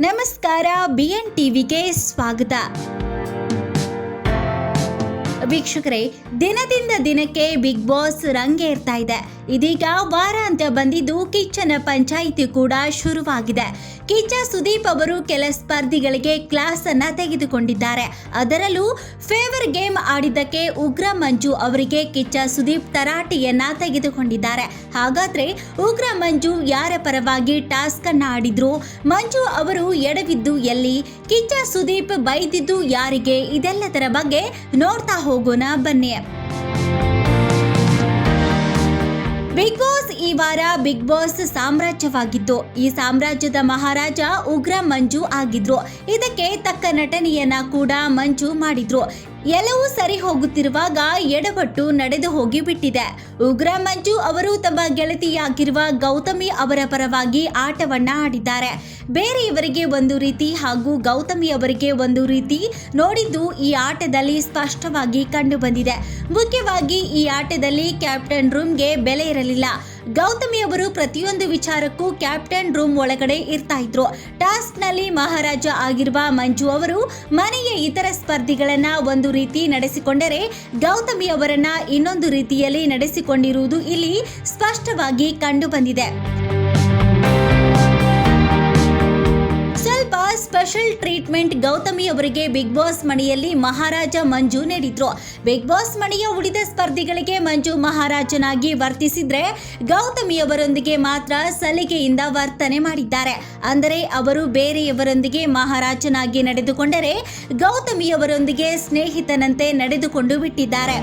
ನಮಸ್ಕಾರ B N ಟಿವಿಗೆ ಸ್ವಾಗತ. ವೀಕ್ಷಕರೇ ದಿನದಿಂದ ದಿನಕ್ಕೆ ಬಿಗ್ ಬಾಸ್ ರಂಗೇರ್ತಾ ಇದೆ. ಇದೀಗ ವಾರಾಂತ್ಯ ಬಂದಿದ್ದು ಕಿಚ್ಚನ ಪಂಚಾಯಿತಿ ಕೂಡ ಶುರುವಾಗಿದೆ. ಕಿಚ್ಚ ಸುದೀಪ್ ಅವರು ಕೆಲ ಸ್ಪರ್ಧಿಗಳಿಗೆ ಕ್ಲಾಸ್ ಅನ್ನ ತೆಗೆದುಕೊಂಡಿದ್ದಾರೆ. ಅದರಲ್ಲೂ ಫೇವರ್ ಗೇಮ್ ಆಡಿದ್ದಕ್ಕೆ ಉಗ್ರ ಮಂಜು ಅವರಿಗೆ ಕಿಚ್ಚ ಸುದೀಪ್ ತರಾಟೆಯನ್ನ ತೆಗೆದುಕೊಂಡಿದ್ದಾರೆ. ಹಾಗಾದ್ರೆ ಉಗ್ರ ಮಂಜು ಯಾರ ಪರವಾಗಿ ಟಾಸ್ಕ್ ಅನ್ನ ಆಡಿದ್ರು? ಮಂಜು ಅವರು ಎಡವಿದ್ದು ಎಲ್ಲಿ? ಕಿಚ್ಚ ಸುದೀಪ್ ಬೈದಿದ್ದು ಯಾರಿಗೆ? ಇದೆಲ್ಲದರ ಬಗ್ಗೆ ನೋಡ್ತಾ ಹೋಗೋಣ ಬನ್ನಿ. ಬಿಗ್ ಬಾಸ್ ಈ ವಾರ ಬಿಗ್ ಬಾಸ್ ಸಾಮ್ರಾಜ್ಯವಾಗಿದ್ದು, ಈ ಸಾಮ್ರಾಜ್ಯದ ಮಹಾರಾಜ ಉಗ್ರ ಮಂಜು ಆಗಿದ್ರು. ಇದಕ್ಕೆ ತಕ್ಕ ನಟನೆಯನ್ನ ಕೂಡ ಮಂಜು ಮಾಡಿದ್ರು. ಎಲ್ಲವೂ ಸರಿ ಹೋಗುತ್ತಿರುವಾಗ ಎಡವಟ್ಟು ನಡೆದು ಹೋಗಿ ಬಿಟ್ಟಿದೆ ಉಗ್ರ ಮಂಜು ಅವರು ತಮ್ಮ ಗೆಳತಿಯಾಗಿರುವ ಗೌತಮಿ ಅವರ ಪರವಾಗಿ ಆಟವನ್ನ ಆಡಿದ್ದಾರೆ. ಬೇರೆಯವರಿಗೆ ಒಂದು ರೀತಿ ಹಾಗೂ ಗೌತಮಿ ಅವರಿಗೆ ಒಂದು ರೀತಿ ನೋಡಿದ್ದು ಈ ಆಟದಲ್ಲಿ ಸ್ಪಷ್ಟವಾಗಿ ಕಂಡು ಬಂದಿದೆ ಮುಖ್ಯವಾಗಿ ಈ ಆಟದಲ್ಲಿ ಕ್ಯಾಪ್ಟನ್ ರೂಮ್ಗೆ ಬೆಲೆ ಇರಲಿಲ್ಲ. ಗೌತಮಿ ಅವರು ಪ್ರತಿಯೊಂದು ವಿಚಾರಕ್ಕೂ ಕ್ಯಾಪ್ಟನ್ ರೂಮ್ ಒಳಗಡೆ ಇರ್ತಾ ಇದ್ರು. ಟಾಸ್ಕ್ನಲ್ಲಿ ಮಹಾರಾಜ ಆಗಿರುವ ಮಂಜು ಅವರು ಮನೆಯ ಇತರ ಸ್ಪರ್ಧಿಗಳನ್ನ ಒಂದು ರೀತಿ ನಡೆಸಿಕೊಂಡರೆ ಗೌತಮಿ ಅವರನ್ನ ಇನ್ನೊಂದು ರೀತಿಯಲ್ಲಿ ನಡೆಸಿಕೊಂಡಿರುವುದು ಇಲ್ಲಿ ಸ್ಪಷ್ಟವಾಗಿ ಕಂಡು ಸ್ಪೆಷಲ್ ಟ್ರೀಟ್ಮೆಂಟ್ ಗೌತಮಿ ಅವರಿಗೆ ಬಿಗ್ ಬಾಸ್ ಮನೆಯಲ್ಲಿ ಮಹಾರಾಜ ಮಂಜು ನೀಡಿದ್ರು. ಬಿಗ್ ಬಾಸ್ ಮನೆಯ ಉಳಿದ ಸ್ಪರ್ಧಿಗಳಿಗೆ ಮಂಜು ಮಹಾರಾಜನಾಗಿ ವರ್ತಿಸಿದ್ರೆ ಗೌತಮಿ ಅವರೊಂದಿಗೆ ಮಾತ್ರ ಸಲಿಗೆಯಿಂದ ವರ್ತನೆ ಮಾಡಿದ್ದಾರೆ. ಅಂದರೆ ಅವರು ಬೇರೆಯವರೊಂದಿಗೆ ಮಹಾರಾಜನಾಗಿ ನಡೆದುಕೊಂಡರೆ ಗೌತಮಿ ಅವರೊಂದಿಗೆ ಸ್ನೇಹಿತನಂತೆ ನಡೆದುಕೊಂಡು ಬಿಟ್ಟಿದ್ದಾರೆ.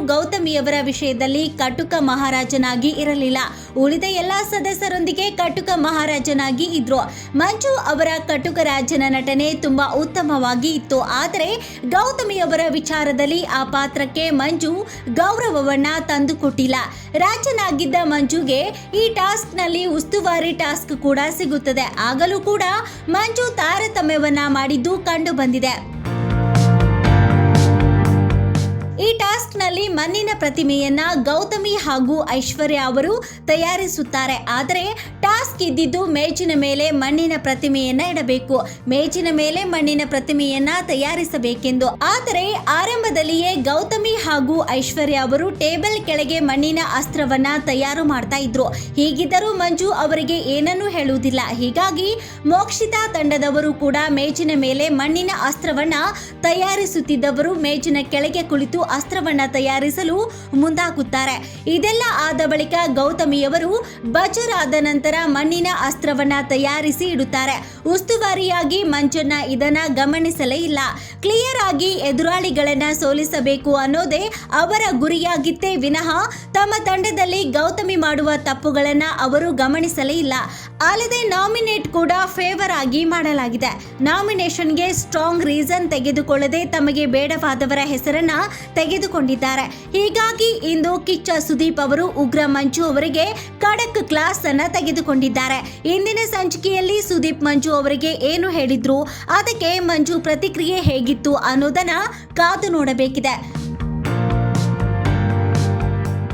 ಗೌತಮಿಯವರ ವಿಷಯದಲ್ಲಿ ಕಟುಕ ಮಹಾರಾಜನಾಗಿ ಇರಲಿಲ್ಲ. ಉಳಿದ ಎಲ್ಲಾ ಸದಸ್ಯರೊಂದಿಗೆ ಕಟುಕ ಮಹಾರಾಜನಾಗಿ ಇದ್ರು. ಮಂಜು ಅವರ ಕಟುಕ ರಾಜನ ನಟನೆ ತುಂಬಾ ಉತ್ತಮವಾಗಿ ಇತ್ತು. ಆದರೆ ಗೌತಮಿಯವರ ವಿಚಾರದಲ್ಲಿ ಆ ಪಾತ್ರಕ್ಕೆ ಮಂಜು ಗೌರವವನ್ನ ತಂದುಕೊಟ್ಟಿಲ್ಲ. ರಾಜನಾಗಿದ್ದ ಮಂಜುಗೆ ಈ ಟಾಸ್ಕ್ನಲ್ಲಿ ಉಸ್ತುವಾರಿ ಟಾಸ್ಕ್ ಕೂಡ ಸಿಗುತ್ತದೆ. ಆಗಲೂ ಕೂಡ ಮಂಜು ತಾರತಮ್ಯವನ್ನ ಮಾಡಿದ್ದು ಕಂಡು ಬಂದಿದೆ ಮಣ್ಣಿನ ಪ್ರತಿಮೆಯನ್ನ ಗೌತಮಿ ಹಾಗೂ ಐಶ್ವರ್ಯ ಅವರು ತಯಾರಿಸುತ್ತಾರೆ. ಆದರೆ ಟಾಸ್ಕ್ ಇದ್ದಿದ್ದು ಮೇಜಿನ ಮೇಲೆ ಮಣ್ಣಿನ ಪ್ರತಿಮೆಯನ್ನ ಇಡಬೇಕು. ಮೇಜಿನ ಮೇಲೆ ಮಣ್ಣಿನ ಪ್ರತಿಮೆಯನ್ನ ತಯಾರಿಸಬೇಕೆಂದು. ಆದರೆ ಆರಂಭದಲ್ಲಿಯೇ ಗೌತಮಿ ಹಾಗೂ ಐಶ್ವರ್ಯ ಅವರು ಟೇಬಲ್ ಕೆಳಗೆ ಮಣ್ಣಿನ ಅಸ್ತ್ರವನ್ನ ತಯಾರು ಮಾಡ್ತಾ ಇದ್ರು. ಹೀಗಿದ್ದರೂ ಮಂಜು ಅವರಿಗೆ ಏನನ್ನೂ ಹೇಳುವುದಿಲ್ಲ. ಹೀಗಾಗಿ ಮೋಕ್ಷಿತಾ ತಂಡದವರು ಕೂಡ ಮೇಜಿನ ಮೇಲೆ ಮಣ್ಣಿನ ಅಸ್ತ್ರವನ್ನ ತಯಾರಿಸುತ್ತಿದ್ದವರು ಮೇಜಿನ ಕೆಳಗೆ ಕುಳಿತು ಅಸ್ತ್ರವನ್ನ ತಯಾರಿಸಲು ಮುಂದಾಗುತ್ತಾರೆ. ಇದೆಲ್ಲ ಆದ ಬಳಿಕ ಗೌತಮಿಯವರು ಬಜರಾದ ನಂತರ ಮಣ್ಣಿನ ಅಸ್ತ್ರವನ್ನ ತಯಾರಿಸಿ ಇಡುತ್ತಾರೆ. ಉಸ್ತುವಾರಿಯಾಗಿ ಮಂಜಣ್ಣ ಇದನ್ನ ಗಮನಿಸಲೇ ಇಲ್ಲ. ಕ್ಲಿಯರ್ ಆಗಿ ಎದುರಾಳಿಗಳನ್ನ ಸೋಲಿಸಬೇಕು ಅನ್ನೋದೇ ಅವರ ಗುರಿಯಾಗಿತ್ತೇ ವಿನಃ ತಮ್ಮ ತಂಡದಲ್ಲಿ ಗೌತಮಿ ಮಾಡುವ ತಪ್ಪುಗಳನ್ನ ಅವರು ಗಮನಿಸಲೇ ಇಲ್ಲ. ಅಲ್ಲದೆ ನಾಮಿನೇಟ್ ಕೂಡ ಫೇವರ್ ಆಗಿ ಮಾಡಲಾಗಿದೆ. ನಾಮಿನೇಷನ್ಗೆ ಸ್ಟ್ರಾಂಗ್ ರೀಸನ್ ತೆಗೆದುಕೊಳ್ಳದೆ ತಮಗೆ ಬೇಡವಾದವರ ಹೆಸರನ್ನ ತೆಗೆದುಕೊಂಡಿದ್ದಾರೆ. ಹೀಗಾಗಿ ಇಂದು ಕಿಚ್ಚ ಸುದೀಪ್ ಅವರು, ಉಗ್ರ ಮಂಜು ಅವರಿಗೆ ಖಡಕ್ ಕ್ಲಾಸ್ ಅನ್ನ ತೆಗೆದುಕೊಂಡಿದ್ದಾರೆ. ಇಂದಿನ ಸಂಚಿಕೆಯಲ್ಲಿ ಸುದೀಪ್ ಮಂಜು ಅವರಿಗೆ ಏನು ಹೇಳಿದ್ರು, ಅದಕ್ಕೆ ಮಂಜು ಪ್ರತಿಕ್ರಿಯೆ ಹೇಗಿತ್ತು ಅನ್ನೋದನ್ನ ಕಾದು ನೋಡಬೇಕಿದೆ.